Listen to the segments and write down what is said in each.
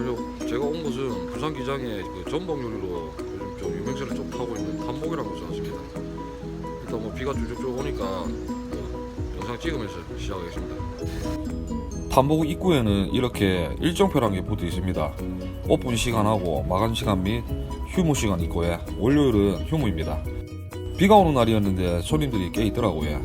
요 제가 온 곳은 부산 기장의 그 전복 요리로 요즘 좀 유명세를 좀 타고 있는 단복이라는 곳을 왔습니다. 일단 뭐 비가 쭉쭉쭉 오니까 뭐 영상 찍으면서 시작하겠습니다. 단복 입구에는 이렇게 일정표라는 게 붙어 있습니다. 오픈 시간하고 마감 시간 및 휴무 시간 있고요. 월요일은 휴무입니다. 비가 오는 날이었는데 손님들이 꽤 있더라고요.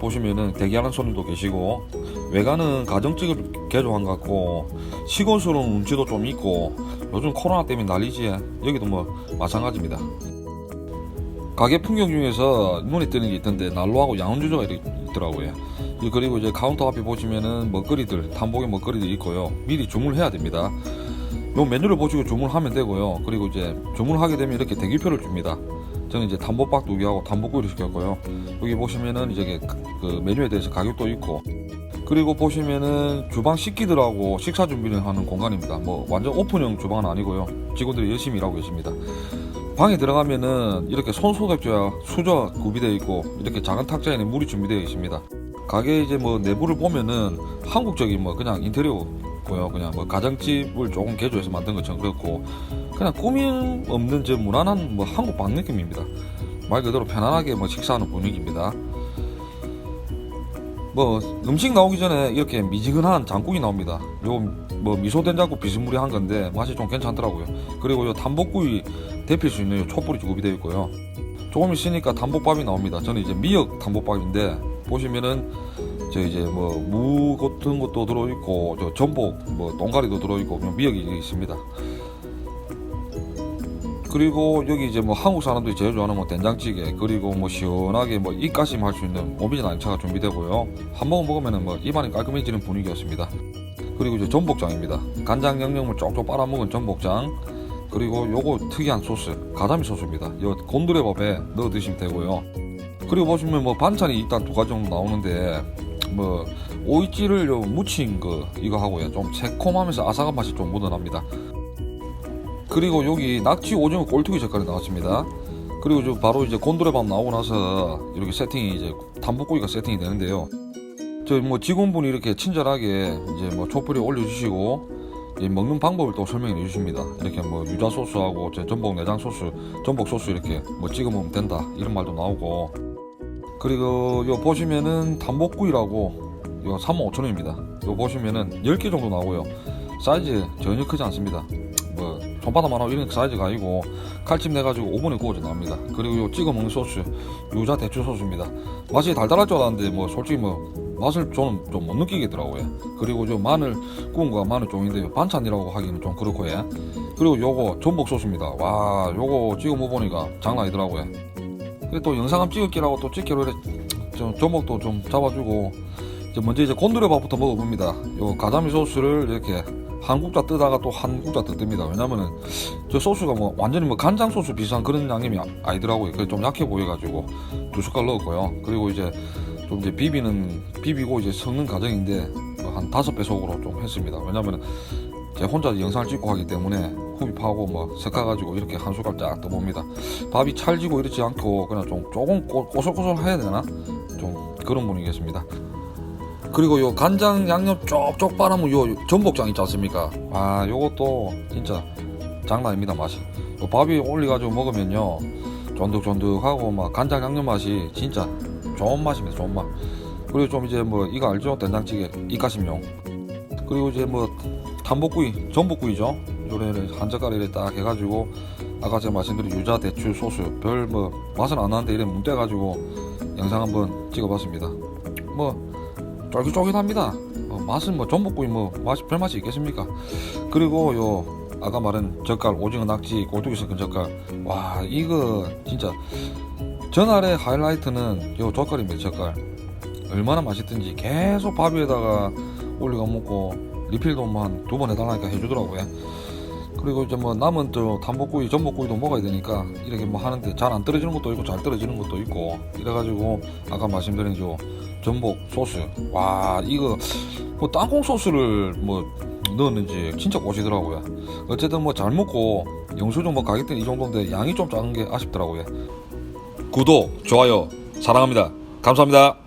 보시면은 대기하는 손님도 계시고 외관은 가정집을 개조한 것 같고 시골스러운 운치도 좀 있고 요즘 코로나 때문에 난리지 여기도 뭐 마찬가지입니다. 가게 풍경 중에서 눈에 띄는 게 있던데 난로하고 양은주조가 이렇게 있더라고요. 이 그리고 이제 카운터 앞에 보시면은 먹거리들, 단복의 먹거리들이 있고요. 미리 주문을 해야 됩니다. 요 메뉴를 보시고 주문하면 되고요. 그리고 이제 주문하게 되면 이렇게 대기표를 줍니다. 저는 이제 단복박 두 개하고 단복구이를 시켰고요. 여기 보시면은 이제 그 메뉴에 대해서 가격도 있고 그리고 보시면은 주방 식기들하고 식사 준비를 하는 공간입니다. 뭐 완전 오픈형 주방은 아니고요. 직원들이 열심히 일하고 계십니다. 방에 들어가면은 이렇게 손 소독제와 수저 구비되어 있고 이렇게 작은 탁자에는 물이 준비되어 있습니다. 가게 이제 뭐 내부를 보면은 한국적인 뭐 그냥 인테리어 고요. 그냥 뭐 가정집을 조금 개조해서 만든 것처럼 그렇고 그냥 꾸밈 없는 저 무난한 뭐 한국 방 느낌입니다. 말 그대로 편안하게 뭐 식사하는 분위기입니다. 뭐 음식 나오기 전에 이렇게 미지근한 장국이 나옵니다. 요 뭐 미소 된장국 비스무리한 건데 맛이 좀 괜찮더라고요. 그리고 요 단복구이 데필 수 있는 요 촛불이 구비되어 있고요. 조금 있으니까 단복밥이 나옵니다. 저는 이제 미역 단복밥인데 보시면은 저 이제 뭐 무 같은 것도 들어 있고 저 전복 뭐 똥가리도 들어 있고 미역이 있습니다. 그리고 여기 이제 뭐 한국 사람들이 제일 좋아하는 뭐 된장찌개 그리고 뭐 시원하게 뭐 입가심 할 수 있는 오미진 안차가 준비되고요. 한 모금 먹으면은 뭐 입안이 깔끔해지는 분위기였습니다. 그리고 이제 전복장입니다. 간장 양념을 쪽쪽 빨아먹은 전복장 그리고 요거 특이한 소스 가자미 소스입니다. 요 곤드레밥에 넣어 드시면 되고요. 그리고 보시면 뭐 반찬이 일단 두 가지 정도 나오는데 뭐 오이찌를 요 무친 거 이거 하고요. 좀 새콤하면서 아삭한 맛이 좀 묻어납니다 그리고 여기 낙지 오징어 꼴뚜기 색깔이 나왔습니다. 그리고 저 바로 이제 곤드레밥 나오고 나서 이렇게 세팅이 이제 단복고기가 세팅이 되는데요. 저 뭐 직원분이 이렇게 친절하게 이제 뭐 촛불에 올려주시고 이 먹는 방법을 또 설명해 주십니다. 이렇게 뭐 유자 소스하고 저 전복 내장 소스, 전복 소스 이렇게 뭐 찍어 먹으면 된다 이런 말도 나오고 그리고 요 보시면은 단복구이라고 요 35,000원입니다. 요 보시면은 10개 정도 나오고요. 사이즈 전혀 크지 않습니다. 하고 이런 사이즈가 아니고 칼집 내가지고 오븐에 구워져 나옵니다. 그리고 요 찍어 먹는 소스 유자 대추 소스입니다. 맛이 달달할 줄 알았는데 뭐 솔직히 뭐 맛을 저는 좀 못 느끼겠더라고요. 그리고 저 마늘 구운 거가 마늘 종인데 반찬이라고 하기는 좀 그렇고 요 그리고 요거 전복 소스입니다. 와 요거 찍어 먹어보니까 장난 아니더라고요. 그리고 또 영상 한번 찍을게라고 또 찍기로 이래 좀 전복도 좀 잡아주고 먼저 이제 곤드레밥부터 먹어봅니다. 요 가자미 소스를 이렇게 한 국자 뜨다가 또 한 국자 더 뜹니다. 왜냐면은 저 소스가 뭐 완전히 뭐 간장 소스 비슷한 그런 양념이 아- 아니더라고요. 그래서 좀 약해 보여가지고 두 숟갈 넣었고요. 그리고 이제 좀 이제 비비는 비비고 이제 섞는 과정인데 한 다섯 배 속으로 좀 했습니다. 왜냐면은 제가 혼자 영상을 찍고 하기 때문에 흡입하고 뭐 섞어가지고 이렇게 한 숟갈 쫙 떠봅니다. 밥이 찰지고 이렇지 않고 그냥 좀 조금 꼬- 꼬슬꼬슬해야 되나 좀 그런 분위기겠습니다. 그리고 요 간장 양념 쪽쪽 빨아면 요 전복장 있지 않습니까? 아 요것도 진짜 장난 아닙니다 맛이. 요 밥이 올려가지고 먹으면요 쫀득쫀득하고 막 간장 양념 맛이 진짜 좋은 맛입니다 좋은 맛. 그리고 좀 이제 뭐 이거 알죠 된장찌개 이가심용. 그리고 이제 뭐 단복구이 전복구이죠. 요래를 한 젓가락에 딱 해가지고 아까 제가 말씀드린 유자 대추 소스 별 뭐 맛은 안 나는데 이래 문대가지고 영상 한번 찍어봤습니다. 뭐 쫄깃쫄깃합니다. 어, 맛은 뭐 전복구이 뭐 맛이 별 맛이 있겠습니까? 그리고 요 아까 말한 젓갈 오징어 낙지 꼴뚜기 섞은 젓갈 와 이거 진짜 전날의 하이라이트는 요 젓갈입니다 젓갈 얼마나 맛있든지 계속 밥 위에다가 올리고 먹고 리필도 뭐 한 두 번 해달라니까 해주더라고요. 그리고 이제 뭐 남은 또 단복구이, 전복구이도 먹어야 되니까 이렇게 뭐 하는데 잘 안 떨어지는 것도 있고 잘 떨어지는 것도 있고 이래가지고 아까 말씀드린 요 전복 소스 와 이거 뭐 땅콩 소스를 뭐 넣었는지 진짜 꼬시더라고요. 어쨌든 뭐 잘 먹고 영수증 뭐 가격대는 이 정도인데 양이 좀 작은 게 아쉽더라고요. 구독, 좋아요 사랑합니다. 감사합니다.